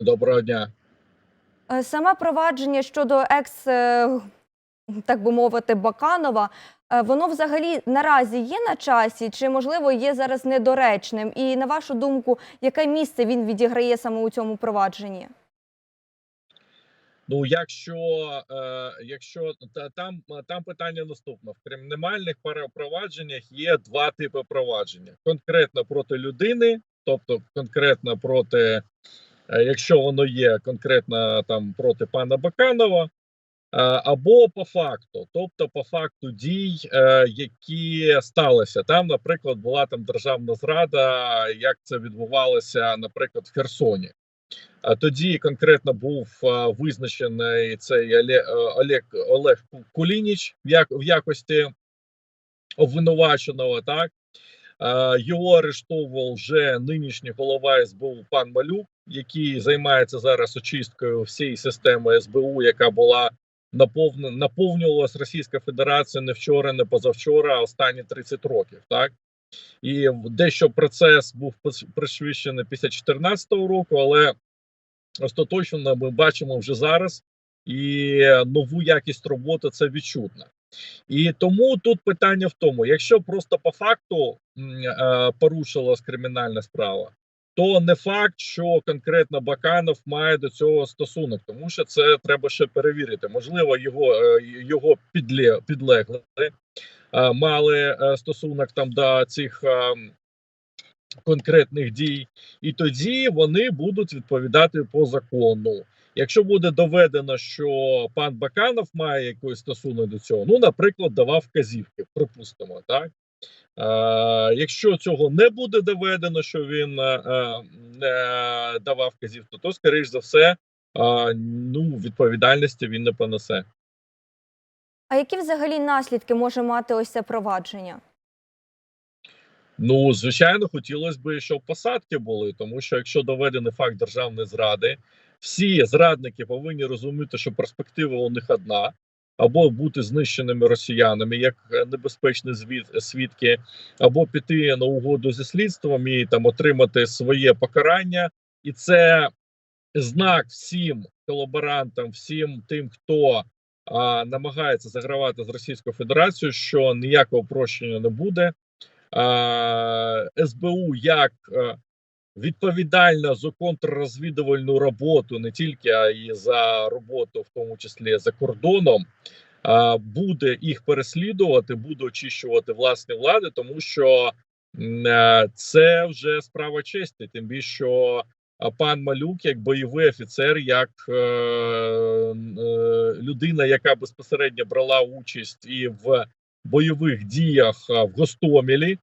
Доброго дня. Е, Саме провадження щодо екс, е, так би мовити, Баканова, е, воно взагалі наразі є на часі, чи можливо є зараз недоречним? І на вашу думку, яке місце він відіграє саме у цьому провадженні? Ну, якщо, якщо там, там питання наступне: в кримінальних провадженнях є два типи провадження: конкретно проти людини, тобто конкретно проти, якщо воно є конкретно там проти пана Баканова, е, або по факту, тобто по факту дій, е, які сталися. Там, наприклад, була там державна зрада, як це відбувалося, наприклад, в Херсоні. Тоді конкретно був визначений цей Олег Олег Кулініч в, якості обвинуваченого. Так його арештовував вже нинішній голова СБУ пан Малюк, який займається зараз очисткою всієї системи СБУ, яка була наповнена наповнювалась Російська Федерація не вчора, не позавчора, а останні 30 років. Так і дещо процес був пришвидшений після 2014 року, але остаточно ми бачимо вже зараз і нову якість роботи це відчутно. І тому тут питання в тому: якщо просто по факту е, порушилась кримінальна справа, то не факт, що конкретно Баканов має до цього стосунок, тому що це треба ще перевірити. Можливо, його е, його підлегли е, мали е, стосунок там до цих конкретних дій, і тоді вони будуть відповідати по закону. Якщо буде доведено, що пан Баканов має якийсь стосунок до цього, ну, наприклад, давав вказівки, припустимо, так. Е, якщо цього не буде доведено, що він е, не давав вказівку, то, скоріш за все, е, ну, відповідальності він не понесе. А які взагалі наслідки може мати ось це провадження? Ну, звичайно, хотілося б, щоб посадки були, тому що якщо доведений факт державної зради, всі зрадники повинні розуміти, що перспектива у них одна. Або бути знищеними росіянами як небезпечні свідки, або піти на угоду зі слідством і там отримати своє покарання, і це знак всім колаборантам, всім тим, хто а, намагається загравати з Російською Федерацією, що ніякого прощення не буде. А, СБУ як а, відповідальна за контррозвідувальну роботу, не тільки а і за роботу, в тому числі за кордоном, буде їх переслідувати, буде очищувати власні влади, тому що це вже справа честі, тим більше що пан Малюк, як бойовий офіцер, як е, е, людина, яка безпосередньо брала участь і в бойових діях в Гостомелі,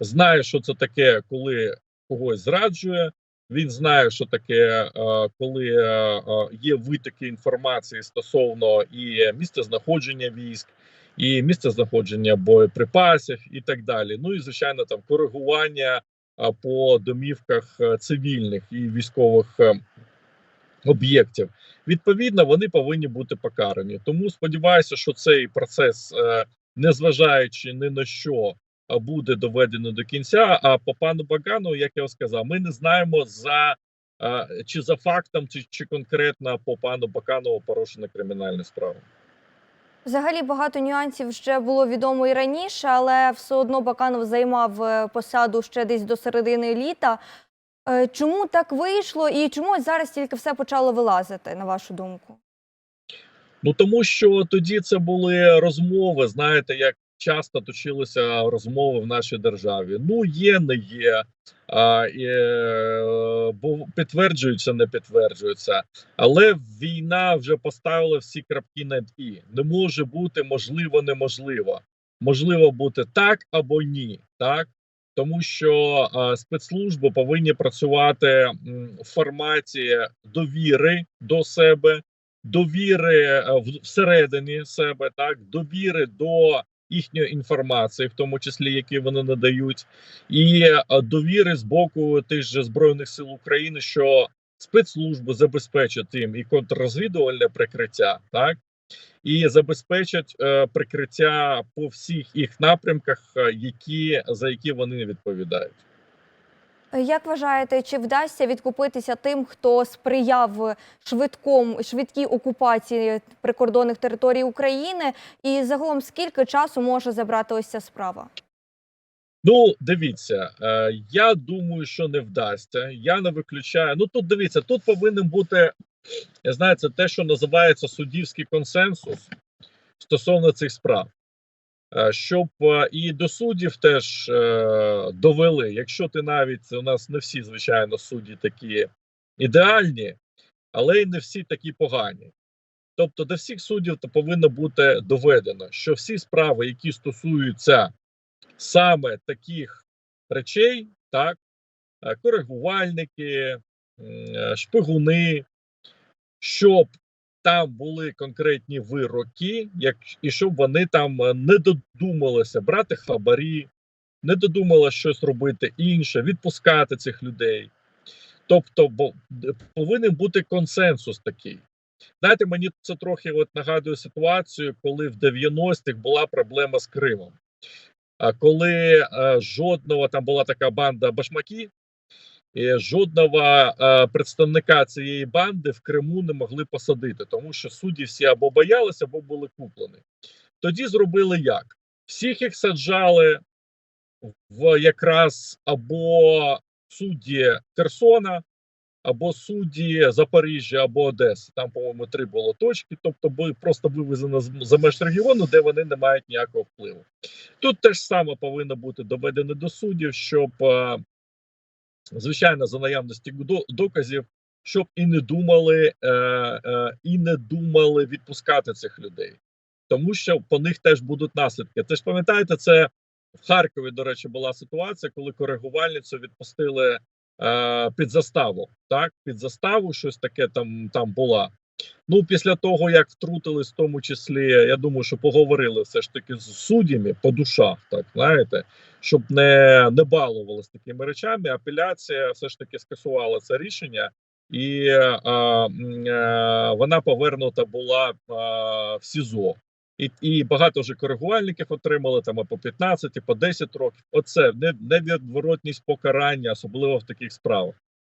знає, що це таке, коли когось зраджує. Він знає, що таке, е, коли е, є витоки інформації стосовно і місця знаходження військ, і місця знаходження боєприпасів, і так далі. Ну і звичайно, там коригування по домівках е, цивільних і військових е, об'єктів. Відповідно, вони повинні бути покарані. Тому сподіваюся, що цей процес, е, незважаючи ні на що, буде доведено до кінця. А по пану Багану, як я сказав, ми не знаємо за чи за фактом, чи, чи конкретно по пану Баканову порушена кримінальна справа. Взагалі багато нюансів вже було відомо і раніше, але все одно Баканов займав е, посаду ще десь до середини літа. Е, чому так вийшло і чому зараз тільки все почало вилазити, на вашу думку? Ну тому що тоді це були розмови. Знаєте, як часто точилися розмови в нашій державі. Ну, є, не є, а, і, е, бо підтверджуються, не підтверджуються. Але війна вже поставила всі крапки над і. Не може бути можливо, неможливо. Можливо бути так або ні. так тому що а, спецслужби повинні працювати в форматі довіри до себе, довіри а, всередині себе, так довіри до їхньої інформації, в тому числі які вони надають, і е, довіри з боку тих же збройних сил України, що спецслужби забезпечать їм і контррозвідувальне прикриття, так і забезпечать е, прикриття по всіх їх напрямках, е, які за які вони відповідають. Як вважаєте, чи вдасться відкупитися тим, хто сприяв швидкому швидкій окупації прикордонних територій України? І загалом скільки часу може забрати ось ця справа? Ну, дивіться, е, я думаю, що не вдасться. Я не виключаю. Ну тут дивіться, тут повинен бути, це те, що називається суддівський консенсус стосовно цих справ. Е, Щоб е, і до суддів теж е, довели, якщо ти навіть у нас не всі, звичайно, судді такі ідеальні, але й не всі такі погані. Тобто до всіх суддів то повинно бути доведено, що всі справи, які стосуються саме таких речей, так, коригувальники, шпигуни, щоб там були конкретні вироки, як, і щоб вони там е, не додумалися брати хабарі, не додумалися щось робити інше, відпускати цих людей. Тобто, бо повинен бути консенсус такий. Знаєте, мені це трохи от нагадує ситуацію, коли в 90-х була проблема з Кримом. А коли е, жодного там була така банда башмаки, жодного е, представника цієї банди в Криму не могли посадити, тому що судді всі або боялися, або були куплені. Тоді зробили як? Всіх їх саджали в якраз або судді Херсона, або судді Запоріжжя, або Одеси. Там, по-моєму, три було точки, тобто були просто вивезені з- за меж регіону, де вони не мають ніякого впливу. Тут теж саме повинно бути доведено до суддів, щоб, е, звичайно, за наявності до- доказів, щоб і не думали, е, е, і не думали відпускати цих людей, тому що по них теж будуть наслідки. Ти ж пам'ятаєте, це в Харкові, до речі, була ситуація, коли коригувальницю відпустили е, під заставу. Так, під заставу щось таке там, там була. Ну, після того, як втрутились, в тому числі, я думаю, що поговорили все ж таки з суддями по душах, так знаєте, щоб не, не балувалися такими речами. Апеляція все ж таки скасувала це рішення, і е, м, е, вона повернута була е, в СІЗО. І, і багато вже коригувальників отримали там по 15, і по 10 років. Оце не- невідворотність покарання, особливо в таких справах.